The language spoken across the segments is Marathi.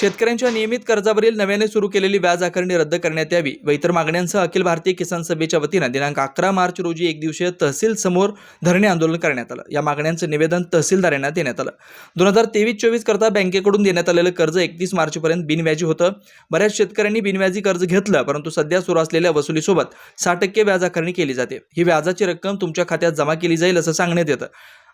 शेतकऱ्यांच्या नियमित कर्जावरील नव्याने सुरू केलेली व्याज आकारणी रद्द करण्यात यावी व इतर मागण्यांसह अखिल भारतीय किसान सभेच्या वतीनं दिनांक अकरा मार्च रोजी एक दिवसीय तहसील समोर धरणे आंदोलन करण्यात आलं. या मागण्यांचं निवेदन तहसीलदार यांना देण्यात आलं. दोन हजार तेवीस चोवीस करता बँकेकडून देण्यात आलेलं कर्ज एकतीस मार्चपर्यंत बिनव्याजी होतं. बऱ्याच शेतकऱ्यांनी बिनव्याजी कर्ज घेतलं परंतु सध्या सुरू असलेल्या वसुलीसोबत सहा टक्के व्याज आकारणी केली जाते. ही व्याजाची रक्कम तुमच्या खात्यात जमा केली जाईल असं सांगण्यात येतं.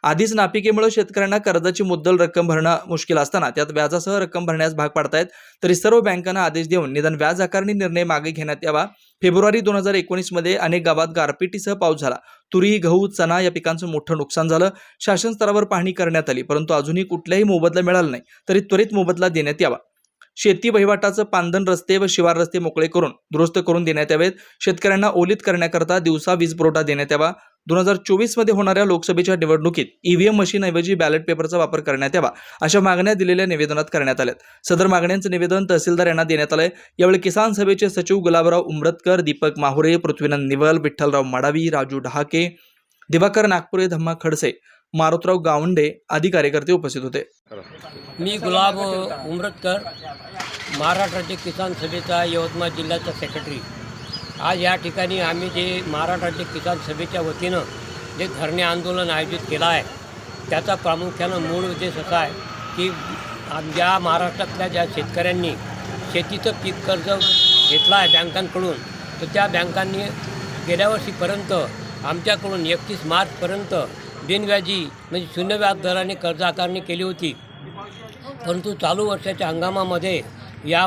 आधीच नापिकेमुळे शेतकऱ्यांना कर्जाची मुद्दल रक्कम भरणं मुश्किल असताना त्यात व्याजासह रक्कम भरण्यास भाग पाडतायत. तरी सर्व बँकांना आदेश देऊन निदान व्याज आकारणी निर्णय मागे घेण्यात यावा. फेब्रुवारी दोन हजार एकोणीसमध्ये अनेक गावात गारपिटीसह पाऊस झाला. तुरी गहू चना या पिकांचं मोठं नुकसान झालं. शासन स्तरावर पाहणी करण्यात आली परंतु अजूनही कुठलाही मोबदला मिळाला नाही. तरी त्वरित मोबदला देण्यात यावा. शेती वहिवाटाचं पांदन रस्ते व शिवार रस्ते मोकळे करून दुरुस्त करून देण्यात यावेत. शेतकऱ्यांना ओलीत करण्याकरता दिवसा वीज पुरवठा देण्यात यावा. दोन हजार चोवीसमध्ये होणाऱ्या लोकसभेच्या निवडणुकीत ईव्हीएम मशीनऐवजी बॅलेट पेपरचा वापर करण्यात यावा अशा मागण्या दिलेल्या निवेदनात करण्यात आल्यात. सदर मागण्यांचं निवेदन तहसीलदार यांना देण्यात आलंय. यावेळी किसान सभेचे सचिव गुलाबराव उमरतकर दीपक माहुरे पृथ्वीनंद निवल विठ्ठलराव मडावी राजू डहाके दिवाकर नागपुरे धम्मा खडसे मारुतराव गावंडे आदी कार्यकर्ते उपस्थित होते. मी गुलाब उमरतकर महाराष्ट्राचे किसान सभेचा यवतमाळ जिल्ह्याचा सेक्रेटरी आज या ठिकाणी आम्ही जे महाराष्ट्र राज्य किसान सभेच्या वतीनं जे धरणे आंदोलन आयोजित केलं आहे त्याचा प्रामुख्यानं मूळ उद्देश असा आहे की ज्या महाराष्ट्रातल्या ज्या शेतकऱ्यांनी शेतीचं पीक कर्ज घेतलं आहे बँकांकडून तर त्या बँकांनी गेल्या वर्षीपर्यंत आमच्याकडून एकतीस मार्चपर्यंत बिनव्याजी म्हणजे शून्य व्याज दराने कर्ज आकारणी केली होती. परंतु चालू वर्षाच्या हंगामामध्ये या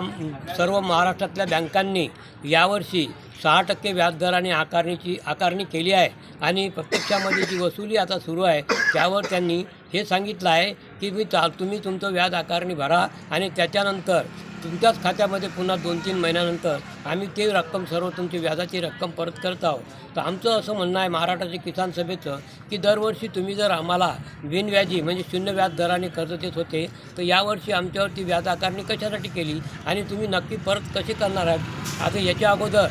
सर्व महाराष्ट्रातल्या बँकांनी यावर्षी सहा टक्के व्याजदराने आकारणीची आकारणी केली आहे. आणि प्रत्यक्षामध्ये जी वसुली आता सुरू आहे त्यावर त्यांनी हे सांगितलं आहे की मी चा तुम्ही तुमचं व्याज आकारणी भरा आणि त्याच्यानंतर तुमच्याच खात्यामध्ये पुन्हा दोन तीन महिन्यानंतर आम्ही ते रक्कम सर्व तुमची व्याजाची रक्कम परत करत आहोत. तर आमचं असं म्हणणं आहे महाराष्ट्राच्या किसान सभेचं की दरवर्षी तुम्ही जर आम्हाला बिनव्याजी म्हणजे शून्य व्याज दराने कर्ज देत होते तर यावर्षी आमच्यावरती व्याज आकारणी कशासाठी केली आणि तुम्ही नक्की परत कशी करणार आहात? आता याच्या अगोदर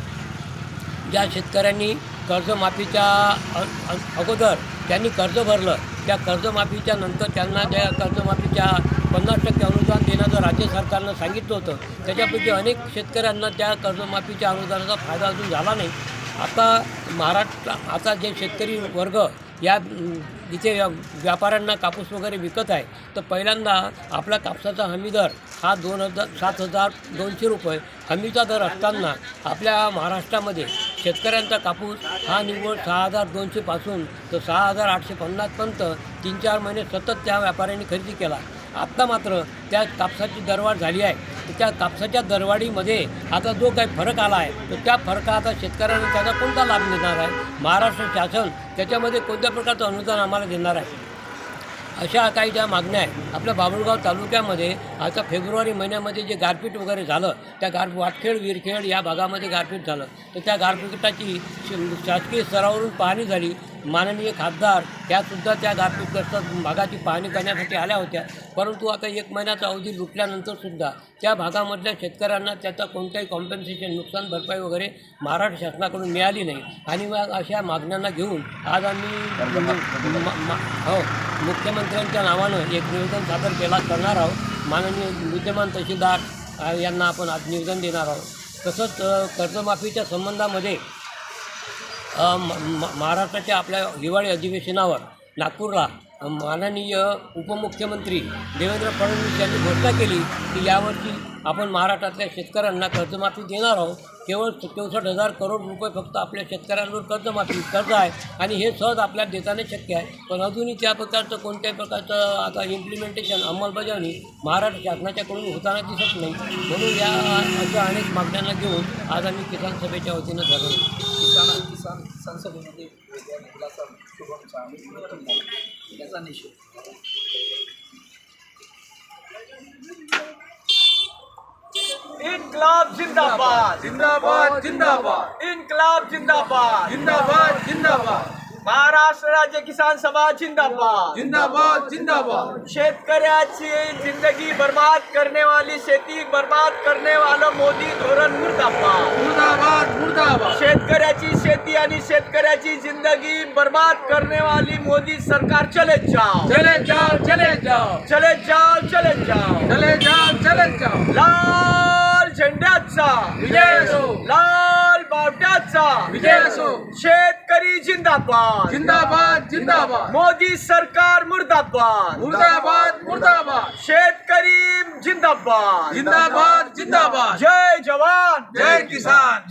ज्या शेतकऱ्यांनी कर्जमाफीच्या अगोदर त्यांनी कर्ज भरलं त्या कर्जमाफीच्या नंतर त्यांना त्या कर्जमाफीच्या पन्नास टक्के अनुदान देण्याचं जर सरकारनं सांगितलं होतं. त्याच्यापैकी अनेक शेतकऱ्यांना त्या कर्जमाफीच्या अनुदानाचा फायदा अजून झाला नाही. आता महाराष्ट्र आता जे शेतकरी वर्ग या इथे व्यापाऱ्यांना कापूस वगैरे विकत आहे तर पहिल्यांदा आपला कापसाचा हमी दर हा दोन हजार सात हजार दोनशे रुपये. हमीचा दर असताना आपल्या महाराष्ट्रामध्ये शेतकऱ्यांचा कापूस हा निव्वळ सहा हजार दोनशेपासून तर सहा हजार आठशे पन्नासपर्यंत तीन चार महिने सतत त्या व्यापाऱ्यांनी खरेदी केला. आत्ता मात्र त्या कापसाची दरवाढ झाली आहे. तर त्या कापसाच्या दरवाढीमध्ये आता जो काही फरक आला आहे तर त्या फरका आता शेतकऱ्यांना त्याचा कोणता लाभ मिळणार आहे? महाराष्ट्र शासन त्याच्यामध्ये कोणत्या प्रकारचं अनुदान आम्हाला देणार आहे? अशा काही ज्या मागण्या आहेत आपल्या बाबुळगाव तालुक्यामध्ये आता फेब्रुवारी महिन्यामध्ये जे गारपीट वगैरे झालं त्या गार वाटखेड विरखेड या भागामध्ये गारपीट झालं. तर त्या गारपीटाची श- शासकीय स्तरावरून पाहणी झाली. माननीय खासदार त्यासुद्धा त्या गारपीटग्रस्त भागाची पाहणी करण्यासाठी आल्या होत्या. परंतु आता एक महिन्याचा अवधी लुटल्यानंतरसुद्धा त्या भागामधल्या शेतकऱ्यांना त्याचा कोणताही कॉम्पेन्सेशन नुकसान भरपाई वगैरे महाराष्ट्र शासनाकडून मिळाली नाही. आणि मग अशा मागण्यांना घेऊन आज आम्ही हो मुख्यमंत्र्यांच्या नावानं एक निवेदन सादर केला करणार आहोत. माननीय विद्यमान तहसीलदार यांना आपण आज निवेदन देणार आहोत. तसंच कर्जमाफीच्या संबंधामध्ये महाराष्ट्राच्या आपल्या हिवाळी अधिवेशनावर नागपूरला माननीय उपमुख्यमंत्री देवेंद्र फडणवीस यांनी घोषणा केली की यावर्षी आपण महाराष्ट्रातल्या शेतकऱ्यांना कर्जमाफी देणार आहोत. केवळ चौसष्ट हजार करोड रुपये फक्त आपल्या शेतकऱ्यांवर कर्जमाफी कर्ज आहे आणि हे सहज आपल्याला देताना शक्य आहे. पण अजूनही त्या प्रकारचं कोणत्याही प्रकारचं आता इम्प्लिमेंटेशन अंमलबजावणी महाराष्ट्र शासनाच्याकडून होताना दिसत नाही. म्हणून या अशा अनेक मागण्यांना घेऊन आज आम्ही किसान सभेच्या वतीनं ठरवलं. किसान किसान संसदेमध्ये वेगळ्या मुलाचा शुभमचा आणि मृत्यू झाला याचा निषेध इनकलाब जिंदाबाद। जिंदाबाद जिंदाबाद। इनकलाब जिंदाबाद। जिंदाबाद जिंदाबाद। महाराष्ट्र राज्य किसान सभा जिंदाबाद। जिंदाबाद जिंदाबाद। शेतकऱ्याची ज़िंदगी बर्बाद करने वाली शेती बर्बाद करने वाला मोदी धोरण मुर्दाबाद। मुर्दाबाद मुर्दाबाद। आणि शेतकऱ्याची ज़िंदगी बर्बाद करने वाली मोदी सरकार. चले जाओ. चले जाओ चले जाओ. चले जाओ चले जाओ. चले जाओ चले जाओ. लाल झेंड्याचा. विजय असो. लाल बावट्याचा. विजय असो. शेतकरी जिंदाबाद. जिंदाबाद जिंदाबाद. मोदी सरकार मुर्दाबाद. मुर्दाबाद मुर्दाबाद. शेतकरी जिंदाबाद. जिंदाबाद जिंदाबाद. जय जवान जय किसान जय जवान. जय किसान.